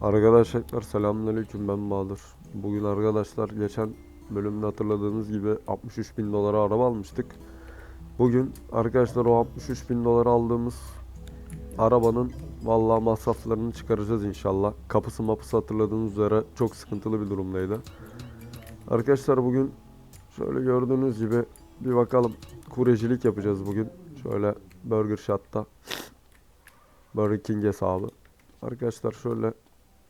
Arkadaşlar selamünaleyküm ben Bahadır. Bugün arkadaşlar geçen bölümde hatırladığınız gibi 63 bin dolara araba almıştık. Bugün arkadaşlar o 63 bin dolara aldığımız arabanın vallahi masraflarını çıkaracağız inşallah. Kapısı mapısı hatırladığınız üzere çok sıkıntılı bir durumdaydı. Arkadaşlar bugün şöyle gördüğünüz gibi bir bakalım kuryecilik yapacağız bugün. Şöyle Burger Shot'ta Burger King hesabı. Arkadaşlar şöyle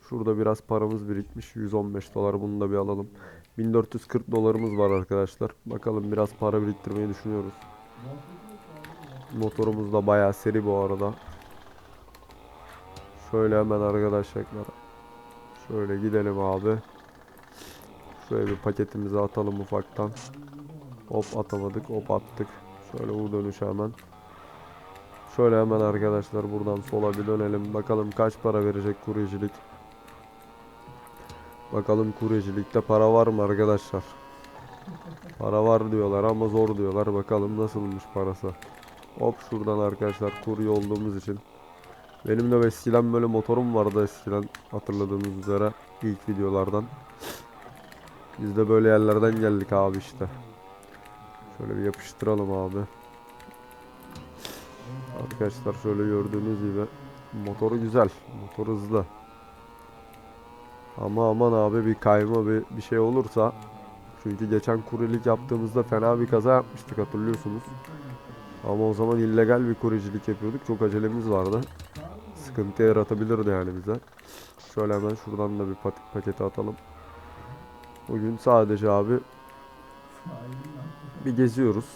Şurada biraz paramız birikmiş. 115 dolar bunu da bir alalım. 1440 dolarımız var arkadaşlar. Bakalım biraz para biriktirmeyi düşünüyoruz. Motorumuz da bayağı seri bu arada. Şöyle hemen arkadaşlar. Şöyle gidelim abi. Şöyle bir paketimizi atalım ufaktan. Hop atamadık hop attık. Şöyle U dönüş hemen. Şöyle hemen arkadaşlar buradan sola bir dönelim. Bakalım kaç para verecek kuryecilik. Bakalım kuryecilikte para var mı arkadaşlar? Para var diyorlar ama zor diyorlar. Bakalım nasılmış parası. Hop şuradan arkadaşlar kurye olduğumuz için. Benim de eskiden böyle motorum vardı eskiden hatırladığınız üzere ilk videolardan. Biz de böyle yerlerden geldik abi işte. Şöyle bir yapıştıralım abi. Arkadaşlar şöyle gördüğünüz gibi motoru güzel. Motor hızlı. Ama aman abi bir kayma bir, bir şey olursa çünkü geçen kuryelik yaptığımızda fena bir kaza yapmıştık hatırlıyorsunuz. Ama o zaman illegal bir kuryecilik yapıyorduk. Çok acelemiz vardı. Sıkıntı yaratabilirdi yani bize. Şöyle hemen şuradan da bir paketi atalım. Bugün sadece abi bir geziyoruz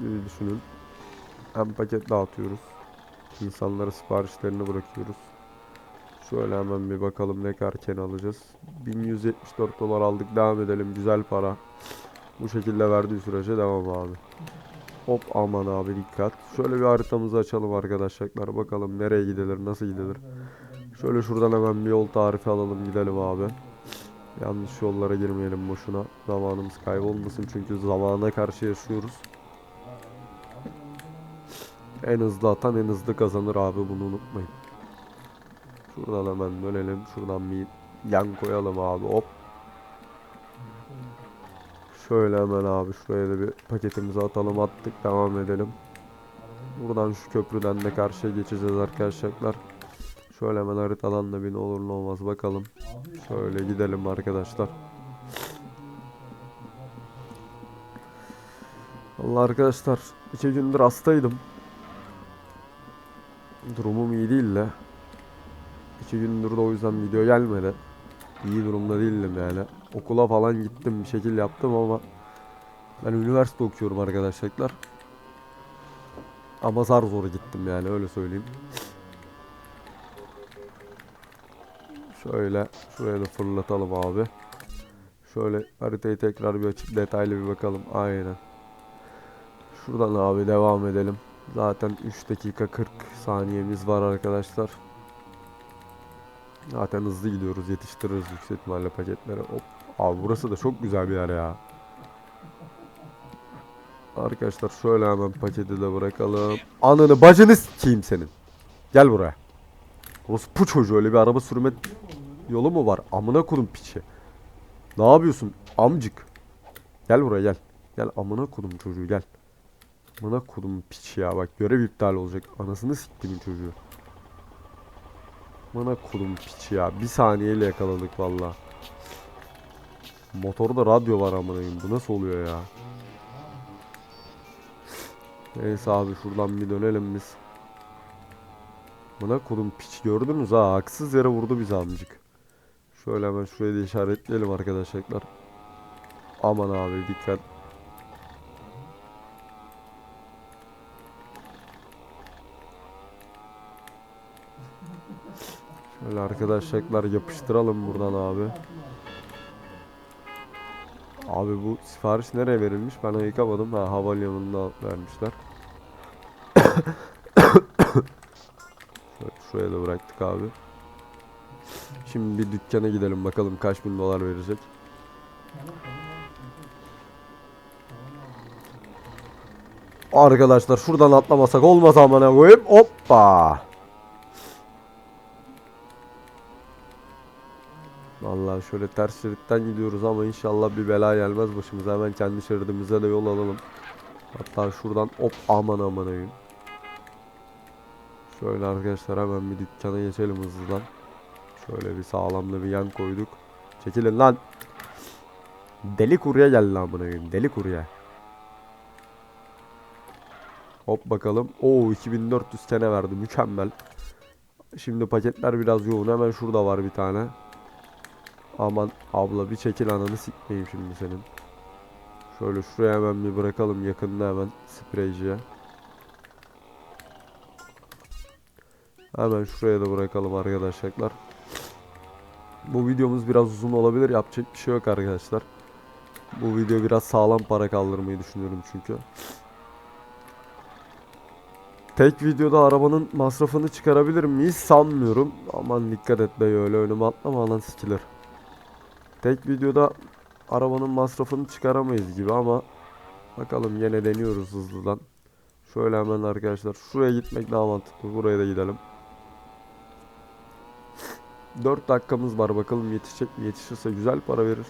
gibi düşünün. Hem paket dağıtıyoruz. İnsanlara siparişlerini bırakıyoruz. Şöyle hemen bir bakalım ne karken alacağız. 1174 dolar aldık devam edelim güzel para. Bu şekilde verdiği sürece devam abi. Hop aman abi dikkat. Şöyle bir haritamızı açalım arkadaşlar. Bakalım nereye gidilir nasıl gidilir. Şöyle şuradan hemen bir yol tarifi alalım gidelim abi. Yanlış yollara girmeyelim boşuna. Zamanımız kaybolmasın çünkü zamana karşı yaşıyoruz. En hızlı atan en hızlı kazanır abi bunu unutmayın. Şuradan hemen dönelim. Şuradan bir yan koyalım abi hop. Şöyle hemen abi şuraya da bir paketimizi atalım attık devam edelim. Buradan şu köprüden de karşıya geçeceğiz arkadaşlar. Şöyle hemen haritadan da bir ne olur ne olmaz bakalım. Şöyle gidelim arkadaşlar. Allah arkadaşlar iki gündür hastaydım. Durumum iyi değil de. İki gündür de o yüzden video gelmedi. İyi durumda değildim yani. Okula falan gittim bir şekil yaptım ama ben üniversite okuyorum arkadaşlar. Ama zar zor gittim yani öyle söyleyeyim. Şöyle şuraya da fırlatalım abi. Şöyle haritayı tekrar bir açıp detaylı bir bakalım. Aynen. Şuradan abi devam edelim. Zaten 3 dakika 40 saniyemiz var arkadaşlar. Zaten hızlı gidiyoruz. Yetiştiririz yüksek ihtimalle paketlere. Hop. Abi burası da çok güzel bir yer ya. Arkadaşlar şöyle hemen paketi de bırakalım. Ananı bacını sikeyim senin. Gel buraya. Orospu çocuğu öyle bir araba sürme yolu mu var? Amına kodum piçi. Ne yapıyorsun amcık? Gel buraya gel. Gel amına kodum çocuğu gel. Amına kodum piçi ya bak görev iptal olacak. Anasını siktimin çocuğu. Amına kodum piçi ya. Bir saniyeyle yakaladık valla. Motorda radyo var amına. Bu nasıl oluyor ya? Neyse abi şuradan bir dönelim biz. Bana kodum piç gördünüz ha haksız yere vurdu bizi amcık. Şöyle hemen şuraya da işaretleyelim arkadaşlar. Aman abi dikkat. Şöyle arkadaşlar yapıştıralım buradan abi. Abi bu sipariş nereye verilmiş? Ben ayıkamadım. Ha havalimanında vermişler. Şuraya da bıraktık abi. Şimdi bir dükkana gidelim bakalım kaç bin dolar verecek. Arkadaşlar şuradan atlamasak olmaz amına koyayım. Hoppa. Vallahi şöyle ters şeritten gidiyoruz ama inşallah bir bela gelmez başımıza. Hemen kendi şeridimize de yol alalım. Hatta şuradan hop aman aman ayım. Şöyle arkadaşlar hemen bir dükkana geçelim hızlıdan. Şöyle bir sağlamlı bir yan koyduk. Çekilin lan. Deli kurye geldi amına koyayım. Deli kurye. Hop bakalım. Oo 2400 tane verdi. Mükemmel. Şimdi paketler biraz yoğun. Hemen şurada var bir tane. Aman abla bir çekil ananı sikmeyeyim şimdi senin. Şöyle şuraya hemen bir bırakalım yakında hemen spreyciye. Hemen şuraya da bırakalım arkadaşlar. Bu videomuz biraz uzun olabilir. Yapacak bir şey yok arkadaşlar. Bu video biraz sağlam para kaldırmayı düşünüyorum çünkü. Tek videoda arabanın masrafını çıkarabilir miyiz sanmıyorum. Aman dikkat et dayı öyle önüme atlama alan sikilir. Tek videoda arabanın masrafını çıkaramayız gibi ama bakalım yine deniyoruz hızlıdan. Şöyle hemen arkadaşlar şuraya gitmek daha mantıklı. Buraya da gidelim. 4 dakikamız var bakalım yetişecek mi? Yetişirse güzel para verir.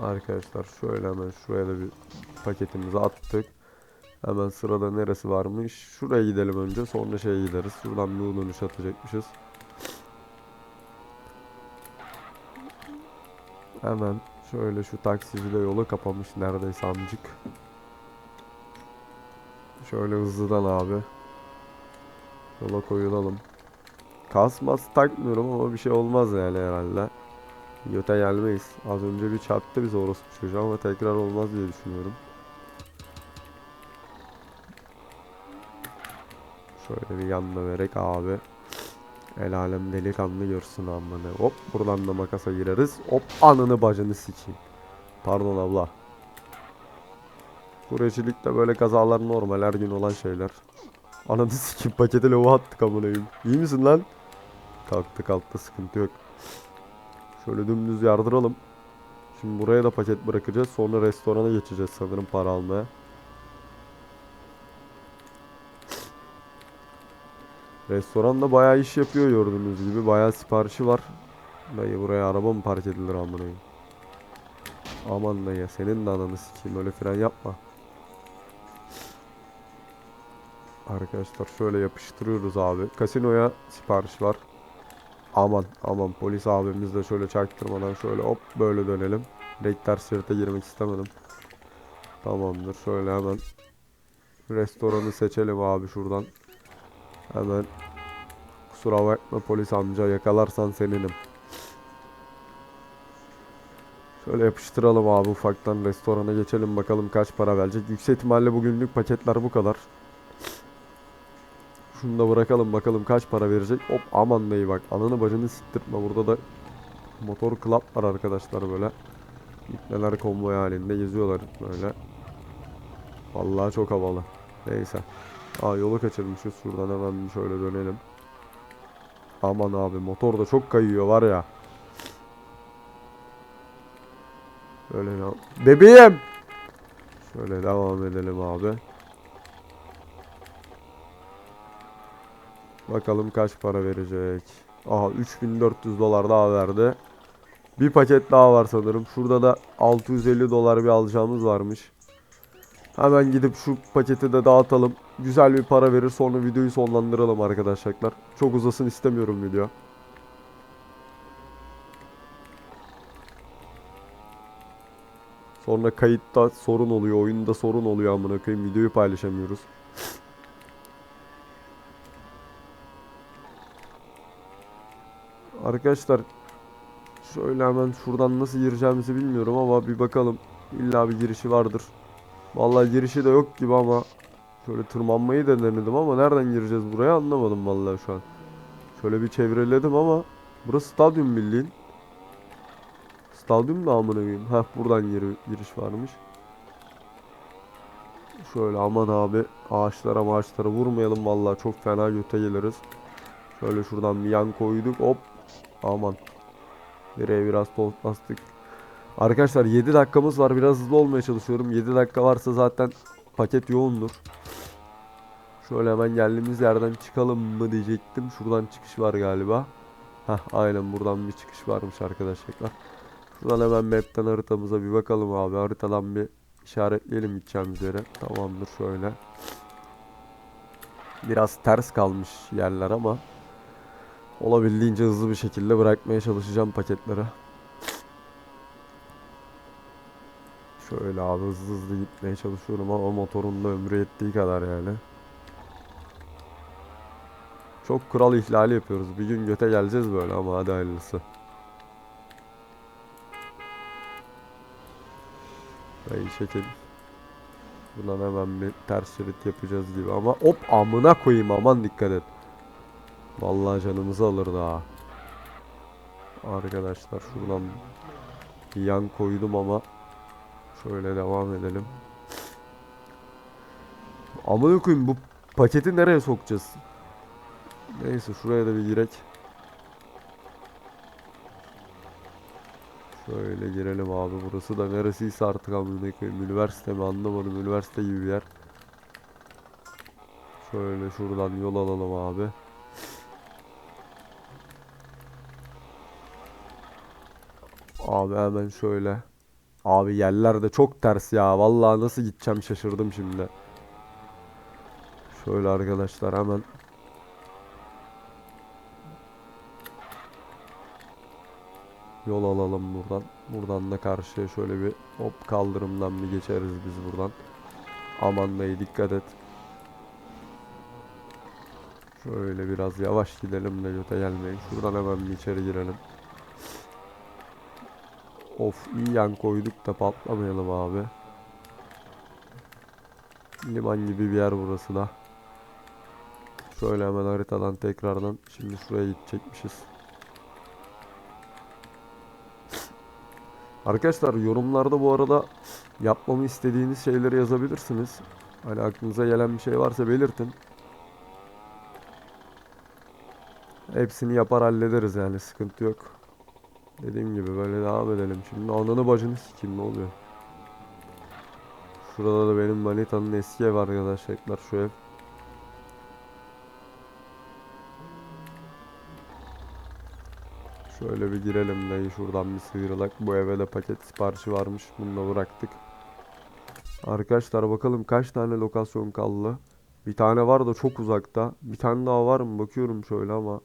Arkadaşlar şöyle hemen şuraya da bir paketimizi attık. Hemen sırada neresi varmış? Şuraya gidelim önce sonra şeye gideriz. Şuradan bir dönüş atacakmışız. Hemen şöyle şu taksici de yolu kapamış neredeyse amcık. Şöyle hızlıdan abi. Yola koyulalım. Kasmas takmıyorum ama bir şey olmaz yani herhalde. Yote gelmeyiz. Az önce bir çarptı bize orospu çocuğu ama tekrar olmaz diye düşünüyorum. Şöyle bir yanına vererek abi. El alem delikanlı görsün amına. Hop buradan da makasa gireriz. Hop anını bacını sikeyim. Pardon abla. Kurecilikte böyle kazalar normal her gün olan şeyler. Ananı sikeyim paketi lava attık amına koyayım. İyi misin lan? Kalktı kalktı sıkıntı yok. Şöyle dümdüz yardıralım. Şimdi buraya da paket bırakacağız. Sonra restorana geçeceğiz sanırım para almaya. Restoran da bayağı iş yapıyor gördüğünüz gibi. Bayağı siparişi var. Dayı buraya araba mı park edilir amına koyayım? Aman dayı senin de ananı sikeyim öyle fren yapma. Arkadaşlar şöyle yapıştırıyoruz abi. Kasinoya sipariş var. Aman aman polis abimiz de şöyle çaktırmadan şöyle hop böyle dönelim. Direkt ters şerite girmek istemedim. Tamamdır şöyle hemen restoranı seçelim abi şuradan. Hemen kusura bakma polis amca yakalarsan seninim. Şöyle yapıştıralım abi ufaktan restorana geçelim bakalım kaç para verecek. Yüksek ihtimalle bugünlük paketler bu kadar. Şunu da bırakalım bakalım kaç para verecek. Hop aman dayı bak ananı bacını siktirtme. Burada da motor club var arkadaşlar böyle. İpneler konvoy halinde geziyorlar böyle. Vallahi çok havalı. Neyse. Aa yolu kaçırmışız. Şuradan hemen şöyle dönelim. Aman abi motor da çok kayıyor var ya. Böyle ya. Bebeğim. Şöyle devam edelim abi. Bakalım kaç para verecek. Aha 3400 dolar daha verdi. Bir paket daha var sanırım. Şurada da 650 dolar bir alacağımız varmış. Hemen gidip şu paketi de dağıtalım. Güzel bir para verir sonra videoyu sonlandıralım arkadaşlar. Çok uzasın istemiyorum video. Sonra kayıtta sorun oluyor, oyunda sorun oluyor amına koyayım. Videoyu paylaşamıyoruz. Arkadaşlar şöyle hemen şuradan nasıl gireceğimizi bilmiyorum ama bir bakalım. İlla bir girişi vardır. Vallahi girişi de yok gibi ama şöyle tırmanmayı denedim ama nereden gireceğiz buraya anlamadım vallahi şu an. Şöyle bir çevreledim ama burası stadyum bildiğin. Stadyum da amına koyayım. Heh buradan giri, giriş varmış. Şöyle aman abi ağaçlara ağaçlara vurmayalım vallahi çok fena göte geliriz. Şöyle şuradan bir yan koyduk hop aman. Direğe biraz toz bastık. Arkadaşlar 7 dakikamız var. Biraz hızlı olmaya çalışıyorum. 7 dakika varsa zaten paket yoğundur. Şöyle hemen geldiğimiz yerden çıkalım mı diyecektim. Şuradan çıkış var galiba. Hah aynen buradan bir çıkış varmış arkadaşlar. Şuradan hemen map'ten haritamıza bir bakalım abi. Haritadan bir işaretleyelim gideceğimiz yere. Tamamdır şöyle. Biraz ters kalmış yerler ama olabildiğince hızlı bir şekilde bırakmaya çalışacağım paketleri. Şöyle abi hızlı hızlı gitmeye çalışıyorum ama motorun da ömrü yettiği kadar yani. Çok kural ihlali yapıyoruz. Bir gün göte geleceğiz böyle ama hadi hayırlısı. Dayı çekin. Buradan hemen bir ters şerit yapacağız gibi ama hop amına koyayım aman dikkat et. Vallahi canımızı alır daha. Arkadaşlar şuradan bir yan koydum ama şöyle devam edelim. Amına koyayım bu paketi nereye sokacağız? Neyse şuraya da bir girek. Şöyle girelim abi. Burası da neresiyse artık amına koyayım. Üniversite mi anlamadım. Üniversite gibi bir yer. Şöyle şuradan yol alalım abi. Abi hemen şöyle. Abi yerler de çok ters ya. Vallahi nasıl gideceğim şaşırdım şimdi. Şöyle arkadaşlar hemen Yol alalım buradan. Buradan da karşıya şöyle bir hop kaldırımdan bir geçeriz biz buradan. Aman dayı dikkat et. Şöyle biraz yavaş gidelim de göte gelmeyin. Şuradan hemen bir içeri girelim. Of iyi yan koyduk da patlamayalım abi. Liman gibi bir yer burası da. Şöyle hemen haritadan tekrardan şimdi şuraya gidecekmişiz. Arkadaşlar yorumlarda bu arada yapmamı istediğiniz şeyleri yazabilirsiniz. Hani aklınıza gelen bir şey varsa belirtin. Hepsini yapar hallederiz yani sıkıntı yok. Dediğim gibi böyle devam edelim. Şimdi ananı bacını sikeyim ne oluyor? Şurada da benim manitanın eski ev arkadaşlar şu ev. Şöyle bir girelim dayı şuradan bir sıyrılak. Bu eve de paket siparişi varmış. Bunu da bıraktık. Arkadaşlar bakalım kaç tane lokasyon kaldı. Bir tane var da çok uzakta. Bir tane daha var mı bakıyorum şöyle ama.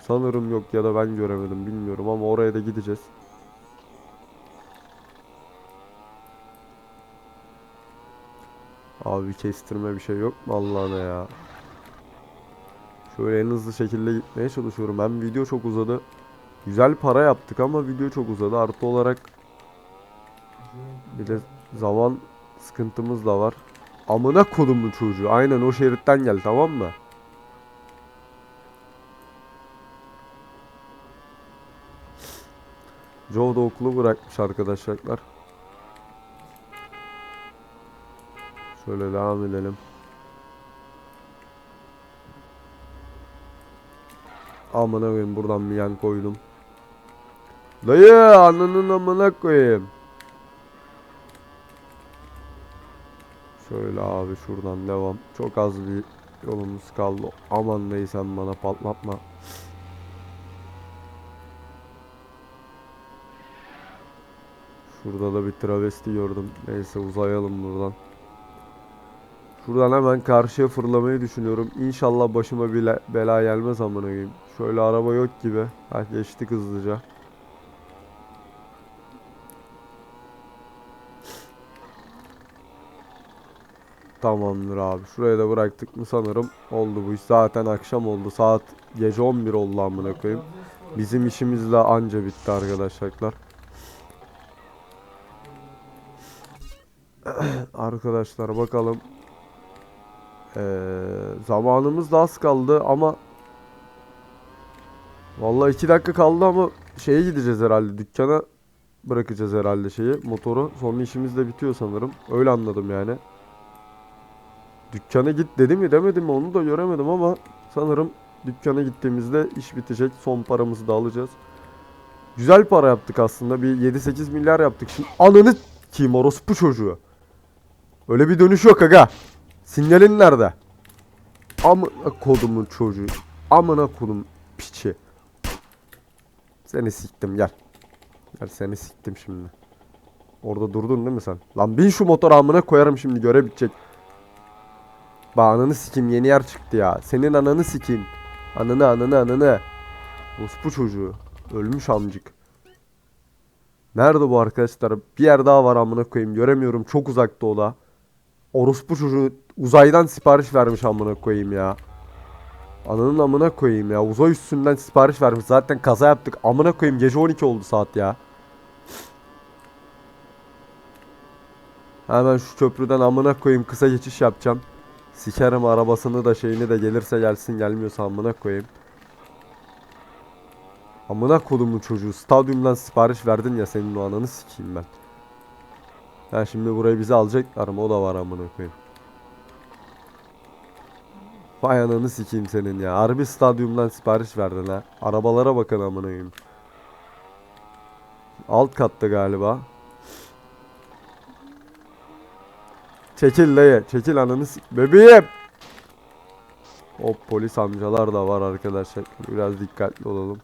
Sanırım yok ya da ben göremedim bilmiyorum ama oraya da gideceğiz. Abi kestirme bir şey yok mu Allah'ına ya. Şöyle en hızlı şekilde gitmeye çalışıyorum. Hem video çok uzadı. Güzel para yaptık ama video çok uzadı. Artı olarak bir de zaman sıkıntımız da var. Amına kodumun çocuğu. Aynen o şeritten gel tamam mı? Joe da okulu bırakmış arkadaşlar. Şöyle devam edelim. Amına koyayım buradan bir yan koydum. Dayı ananın amına koyayım. Şöyle abi şuradan devam. Çok az bir yolumuz kaldı. Aman dayı sen bana patlatma. Şurada da bir travesti gördüm. Neyse uzayalım buradan. Şuradan hemen karşıya fırlamayı düşünüyorum. İnşallah başıma bile bela gelmez amına koyayım. Şöyle araba yok gibi. Ha geçtik hızlıca. Tamamdır abi. Şuraya da bıraktık mı sanırım oldu bu iş. Zaten akşam oldu. Saat gece 11 oldu amına koyayım. Bizim işimiz de anca bitti arkadaşlar. Arkadaşlar bakalım. Ee, zamanımız da az kaldı ama Vallahi 2 dakika kaldı ama şeye gideceğiz herhalde dükkana bırakacağız herhalde şeyi motoru. Sonra işimiz de bitiyor sanırım. Öyle anladım yani. Dükkana git dedi mi demedi mi onu da göremedim ama sanırım dükkana gittiğimizde iş bitecek. Son paramızı da alacağız. Güzel para yaptık aslında. Bir 7-8 milyar yaptık. Şimdi ananı kim orospu çocuğu. Öyle bir dönüş yok aga. Sinyalin nerede? Amına kodumun çocuğu. Amına kodum piçi. Seni siktim gel. Gel seni siktim şimdi. Orada durdun değil mi sen? Lan bin şu motor amına koyarım şimdi görev bitecek. Bak ananı sikeyim yeni yer çıktı ya. Senin ananı sikeyim. Ananı ananı ananı. Ospu çocuğu. Ölmüş amcık. Nerede bu arkadaşlar? Bir yer daha var amına koyayım. Göremiyorum. Çok uzakta o da. Orospu çocuğu uzaydan sipariş vermiş amına koyayım ya. Ananın amına koyayım ya. Uzay üstünden sipariş vermiş. Zaten kaza yaptık. Amına koyayım gece 12 oldu saat ya. Hemen şu köprüden amına koyayım kısa geçiş yapacağım. Sikerim arabasını da şeyini de gelirse gelsin gelmiyorsa amına koyayım. Amına kodumun çocuğu stadyumdan sipariş verdin ya senin o ananı sikeyim ben. Ha şimdi burayı bize alacaklar mı o da var amına koyayım. Vay ananı sikeyim senin ya. Harbi stadyumdan sipariş verdin ha. Arabalara bakın amına koyayım. Alt katta galiba. Çekil dayı. Çekil ananı sik. Bebeğim. O polis amcalar da var arkadaşlar. Biraz dikkatli olalım.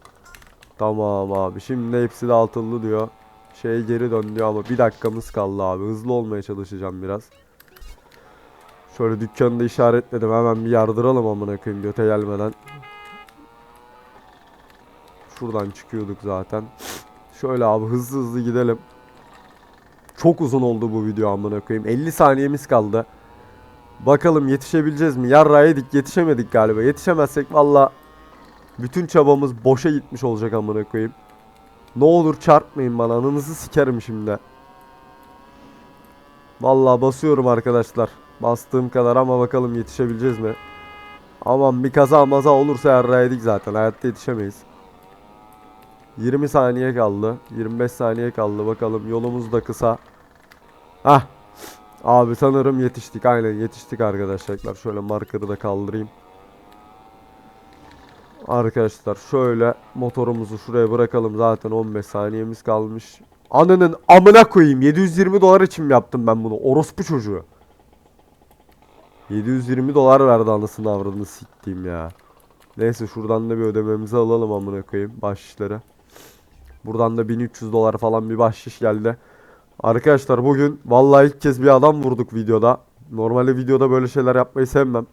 Tamam abi. Şimdi hepsi de altınlı diyor. Şey geri dön diyor ama bir dakikamız kaldı abi. Hızlı olmaya çalışacağım biraz. Şöyle dükkanı da işaretledim. Hemen bir yardıralım amına koyayım göte gelmeden. Şuradan çıkıyorduk zaten. Şöyle abi hızlı hızlı gidelim. Çok uzun oldu bu video amına koyayım. 50 saniyemiz kaldı. Bakalım yetişebileceğiz mi? Yarra yedik yetişemedik galiba. Yetişemezsek valla bütün çabamız boşa gitmiş olacak amına koyayım. Ne olur çarpmayın bana. Ananızı sikerim şimdi. Vallahi basıyorum arkadaşlar. Bastığım kadar ama bakalım yetişebileceğiz mi? Aman bir kaza maza olursa yarra yedik zaten. Hayatta yetişemeyiz. 20 saniye kaldı. 25 saniye kaldı. Bakalım yolumuz da kısa. Hah. Abi sanırım yetiştik. Aynen yetiştik arkadaşlar. Şöyle markerı da kaldırayım. Arkadaşlar şöyle motorumuzu şuraya bırakalım. Zaten 15 saniyemiz kalmış. Ananın amına koyayım. 720 dolar için mi yaptım ben bunu? Orospu çocuğu. 720 dolar verdi anasını avradını siktiğim ya. Neyse şuradan da bir ödememizi alalım amına koyayım bahşişlere. Buradan da 1300 dolar falan bir bahşiş geldi. Arkadaşlar bugün vallahi ilk kez bir adam vurduk videoda. Normalde videoda böyle şeyler yapmayı sevmem.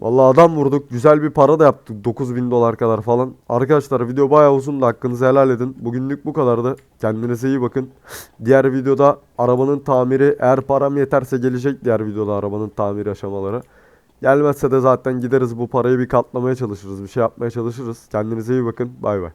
Vallahi adam vurduk. Güzel bir para da yaptık. 9000 dolar kadar falan. Arkadaşlar video bayağı uzundu. Hakkınızı helal edin. Bugünlük bu kadardı. Kendinize iyi bakın. Diğer videoda arabanın tamiri eğer param yeterse gelecek diğer videoda arabanın tamiri aşamaları. Gelmezse de zaten gideriz bu parayı bir katlamaya çalışırız. Bir şey yapmaya çalışırız. Kendinize iyi bakın. Bay bay.